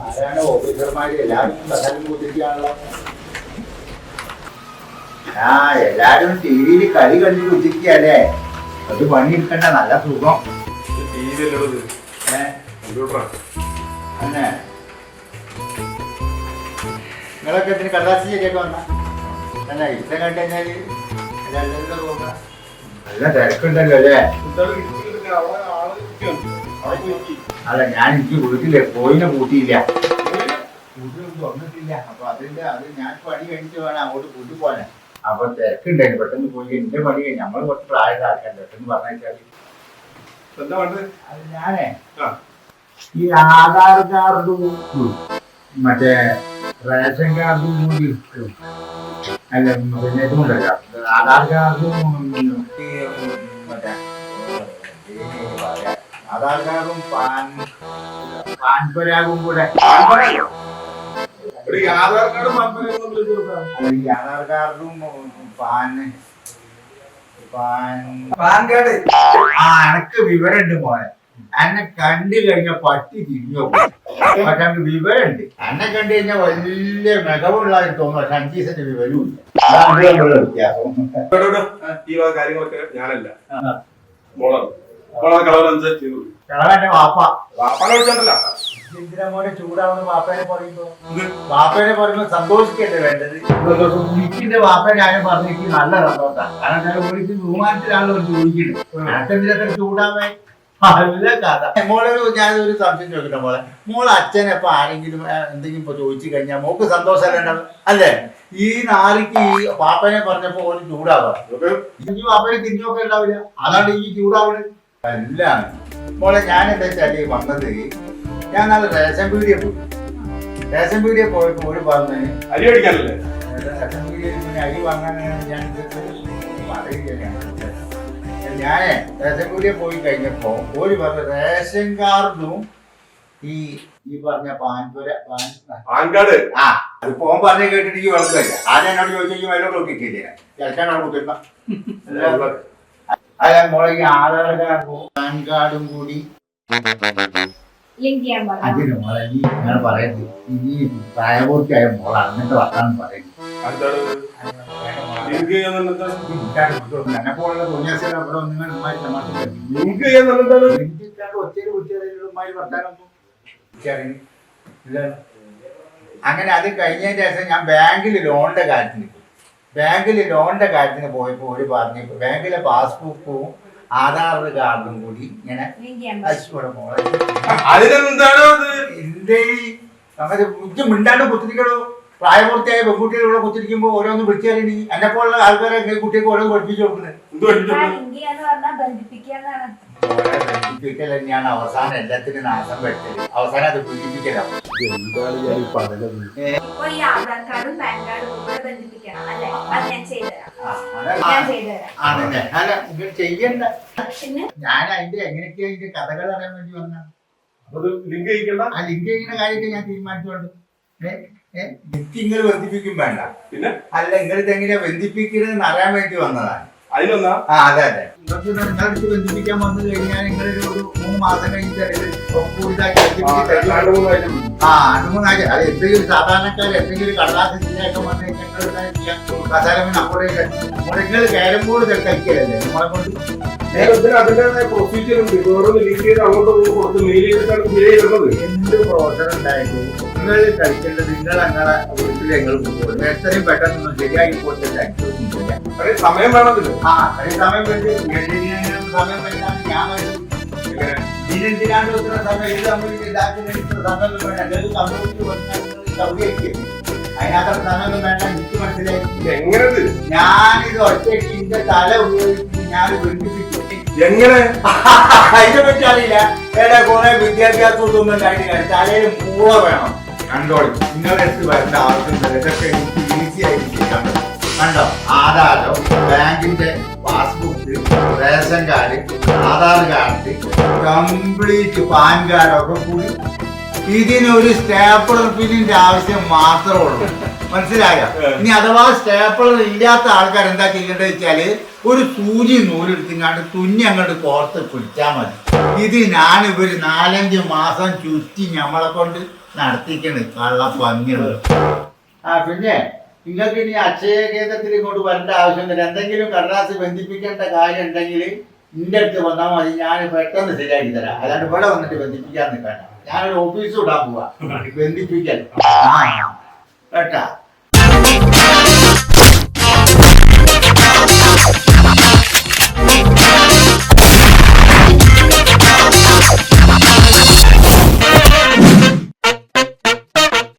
ആരാണ് ഓഫീസർമാര്? എല്ലാവരും ആ എല്ലാരും ടിവിയിൽ കളി കണ്ടു ഉച്ചയ്ക്കല്ലേ അത് പണിയെടുക്കണ്ട നല്ല സുഖം. നിങ്ങളൊക്കെ ഇതിന് കടലാസ് ശരിയൊക്കെ വന്ന? അല്ല ഇത്ര കണ്ടു കഴിഞ്ഞാൽ നല്ല തിരക്കുണ്ടല്ലോ അല്ലേ? അല്ല ഞാൻ എനിക്ക് വീട്ടിലെ കോയിനെ കൂട്ടിയില്ല വീട്ടിൽ തുറന്നിട്ടില്ല. അപ്പൊ അതിന്റെ അത് ഞാൻ പണി കഴിഞ്ഞിട്ട് വേണം അങ്ങോട്ട് കൂട്ടി പോകാൻ. അപ്പൊ തിരക്കുണ്ടായിരുന്നു. പെട്ടെന്ന് പോയി. എന്റെ പണി കഴിഞ്ഞ് നമ്മൾ കുറച്ച് പ്രായമുള്ള ആൾക്കാർ പെട്ടെന്ന് പറഞ്ഞാൽ? അത് ഞാനേ ആ. ഈ ആധാർ കാർഡും മറ്റേ റേഷൻ കാർഡും കൂടി അല്ല പിന്നെ ആധാർ കാർഡും ആധാർ കാർഡും പാൻ പാൻ പരാഗും കൂടെ. ഈ ആധാർ കാർഡും തമ്മിൽ ഈ Aadhaar PAN PAN PAN. Card ആ എനക്ക് വിവരമുണ്ട് മോനെ. എന്നെ കണ്ടു കഴിഞ്ഞ പട്ടി തിരിഞ്ഞു പക്ഷെ എനിക്ക് വിവരമുണ്ട്. എന്നെ കണ്ടു കഴിഞ്ഞാൽ വലിയ മികവുള്ളതായി തോന്നുന്നു പക്ഷെ അഞ്ചീസന്റെ വിവരവും ഇല്ല. വ്യത്യാസം. ഈ കാര്യങ്ങളൊക്കെ ഞാനല്ല. ആ. മോളാണ് മോളെ കളവനുസരിച്ച് ചെയ്തു കളവന്റെ വാപ്പ. വാപ്പാനെ വിളിച്ചിട്ടല്ല എന്തിനാ മോനെ ചൂടാവുന്ന വാപ്പേനെ പറയുമ്പോ ഇത് വാപ്പേനെ പറയുമ്പോ സന്തോഷിക്കല്ലേ വേണ്ടത്? എനിക്കിന്റെ വാപ്പ ഞാൻ പറഞ്ഞിട്ട് നല്ല സന്തോഷമാണ് കാരണം ഞാൻ ചോദിക്കുന്നത് അച്ഛന്റെ ചൂടാവേ നല്ല കഥ. മോളൊരു ഞാനൊരു സംശയം ചോദിക്കട്ടെ മോളെ? മോളെ അച്ഛനെ ഇപ്പൊ ആരെങ്കിലും എന്തെങ്കിലും ഇപ്പൊ ചോദിച്ചു കഴിഞ്ഞാൽ മോക്ക് സന്തോഷമല്ലേ? ഉണ്ടാവുക അല്ലേ? ഈ നാളിക്ക് ഈ പാപ്പനെ പറഞ്ഞപ്പോ ഒരു ചൂടാവാ. ഈ പാപ്പനെ തിരിഞ്ഞൊക്കെ ഉണ്ടാവില്ല. അതാണ് ഈ ചൂടാവണ് എല്ലാം. മോളെ ഞാൻ എന്താ വെച്ചാൽ വന്നത് ഞാൻ നാളെ റേഷൻ പീഡിയ പോയി. റേഷൻ പീഡിയ പോയപ്പോ ഒരു പറഞ്ഞു അരി അടിക്കാനല്ലേ റേഷൻ പിന്നെ അരി വാങ്ങാനാണ് ഞാൻ ഞാനേ റേഷൻ പീഡിയ പോയി കഴിഞ്ഞപ്പോ ഒരു പറഞ്ഞ റേഷൻ കാർഡും ഈ ഈ പറഞ്ഞ പാൻപുര പാൻ കാർഡ് ആ അത് പോകാൻ പറഞ്ഞ കേട്ടിട്ട് ഈ വളർത്തില്ല ആദ്യം എന്നോട് ചോദിച്ചു അതിനോട് നോക്കിക്കില്ല ചിലക്കാനാണ് കുത്തിരുന്ന. അല്ല മോളെ ഈ ആധാർ കാർഡും പാൻ കാർഡും കൂടി അതിന് ഞാൻ പറയുന്നത് പ്രായപൂർത്തിയായ മോളെ അങ്ങനത്തെ വർത്താനം. അങ്ങനെ അത് കഴിഞ്ഞതിന് ശേഷം ഞാൻ ബാങ്കിൽ ലോണിന്റെ കാര്യത്തിൽ ബാങ്കിൽ ലോണിന്റെ കാര്യത്തിന് പോയപ്പോൾ ഒരു പറഞ്ഞു ബാങ്കിലെ പാസ്ബുക്കും ആധാർ കാർഡും കൂടി ഇങ്ങനെ എന്തേ അങ്ങനെ ബുദ്ധി മിണ്ടാണ്ട് കുത്തിരിക്കണോ. പ്രായപൂർത്തിയായ പെൺകുട്ടികൾ ഇവിടെ കുത്തിരിക്കുമ്പോ ഓരോന്ന് വിളിച്ചറിയണി എന്നെ പോലുള്ള ആൾക്കാരെ കുട്ടികൾക്ക് ഓരോന്ന് പഠിപ്പിച്ചു കൊടുക്കുന്നത് മോളെ തന്നെയാണ് അവസാനം എല്ലാത്തിനും നാശം വരുത്തൽ അവസാനം അത് എന്താണ് ഞാൻ ഈ പറയുന്നത് ഇപ്പൊ ഈ ആധാർ കാർഡും പാൻ കാർഡും കൂടെ ബന്ധിപ്പിക്കണം അല്ലെ? അത് ഞാൻ ചെയ്തുതരാം ഞാൻ ചെയ്തുതരാം ആണല്ലേ? അല്ല ഇത് ചെയ്യണ്ട. പിന്നെ ഞാൻ അതിന്റെ എങ്ങനെയൊക്കെയാ അതിന്റെ കഥകൾ അറിയാൻ വേണ്ടി വന്ന. അപ്പൊ അത് ലിങ്ക് ചെയ്യിക്കണ്ട ആ ലിങ്ക് ചെയ്യുന്ന കാര്യമൊക്കെ ഞാൻ തീരുമാനിച്ചോണ്ട്. ഇങ്ങനെ ബന്ധിപ്പിക്കും വേണ്ട. പിന്നെ? അല്ല ബന്ധിപ്പിക്കണെന്ന് അറിയാൻ വേണ്ടി വന്നതാണ് അതിലൊന്നാ ആ അതെ അതെ. നിങ്ങളടുത്ത് ബന്ധിപ്പിക്കാൻ വന്നു കഴിഞ്ഞാൽ നിങ്ങൾ ഒരു മൂന്ന് മാസം അതിൽ കൂടുതലാക്കി ആ മൂന്നാഴ്ച അത് എന്തെങ്കിലും സാധാരണക്കാർ എന്തെങ്കിലും കടലാസ് ശരിയാക്കാൻ വന്നു കഴിഞ്ഞാൽ കസാലമിന് അപ്പോഴേക്ക് നിങ്ങൾ കയറും ബോർഡ് കഴിക്കലല്ലേ നമ്മളെ കൊണ്ട് അതിന്റേതായ പ്രൊസീജിയർ ഉണ്ട് ഓരോന്ന് ലിങ്ക് ചെയ്ത് അങ്ങോട്ട് ഇങ്ങോട്ട് കൊടുത്ത് മെയിൽ ചെയ്തിട്ടാണ് പേ ചെയ്യുന്നത് എന്ത് പ്രവർത്തനം ഉണ്ടായിട്ടും നിങ്ങൾ കഴിക്കേണ്ടത് നിങ്ങൾ അങ്ങനെ വീട്ടിൽ നിങ്ങൾ പോകും എത്രയും പെട്ടെന്ന് ശരിയായി പോയിട്ട് സമയം വേണം ആ അത്രയും സമയം വേണ്ടി ഇതിനെന്തിനാണ് ഇത് വേണ്ട സൗകര്യം അതിനകത്ത് വേണ്ട എനിക്ക് മനസ്സിലായി? ഞാനിത് ഒറ്റയ്ക്ക് തല ഉപയോഗിച്ച് ഞാൻ എങ്ങനെ? അതിനെ പറ്റി അറിയില്ല. ഏടെ കുറെ വിദ്യാഭ്യാസം ഒന്നും കഴിഞ്ഞില്ല തലയിൽ മൂള വേണം. കണ്ടോളി നിങ്ങളുടെ അടുത്ത് വരേണ്ട ആവശ്യമില്ല. ഇതൊക്കെ എനിക്ക് ഈസി ആയിട്ട് ചെയ്യാൻ പറ്റും. കണ്ടോ? ആധാരോ ബാങ്കിന്റെ passbook ration card Aadhaar card complete PAN കാർഡൊക്കെ കൂടി. ഇതിനൊരു സ്റ്റേപ്പിളർ പിന്നിന്റെ ആവശ്യം മാത്രമേ ഉള്ളൂ. മനസ്സിലായോ? ഇനി അഥവാ സ്റ്റേപ്പിളർ ഇല്ലാത്ത ആൾക്കാർ എന്താ ചെയ്യേണ്ടത് വെച്ചാൽ ഒരു സൂചി നൂലെടുത്തിങ്ങാണ്ട് തുന്നി അങ്ങോട്ട് കോർത്ത് പിടിച്ചാൽ മതി. ഇത് ഞാൻ ഇവർ നാലഞ്ച് മാസം ചുറ്റി ഞമ്മളെ കൊണ്ട് നടത്തിക്കണ്. കള്ള പന്നികൾ ആ പിന്നെ നിങ്ങൾക്ക് ഇനി അക്ഷയ കേന്ദ്രത്തിൽ ഇങ്ങോട്ട് വരേണ്ട ആവശ്യമില്ല എന്തെങ്കിലും കടലാസ് ബന്ധിപ്പിക്കേണ്ട കാര്യം ഉണ്ടെങ്കിൽ നിന്റെ അടുത്ത് വന്നാൽ മതി. ഞാൻ പെട്ടെന്ന് ശരിയാക്കി തരാം. അല്ലാണ്ട് ഇവിടെ വന്നിട്ട് ബന്ധിപ്പിക്കാൻ നിൽക്കണ്ട. ഞാനൊരു ഓഫീസ് വിടാൻ പോവാ. ബന്ധിപ്പിക്കാൻ കേട്ടാ?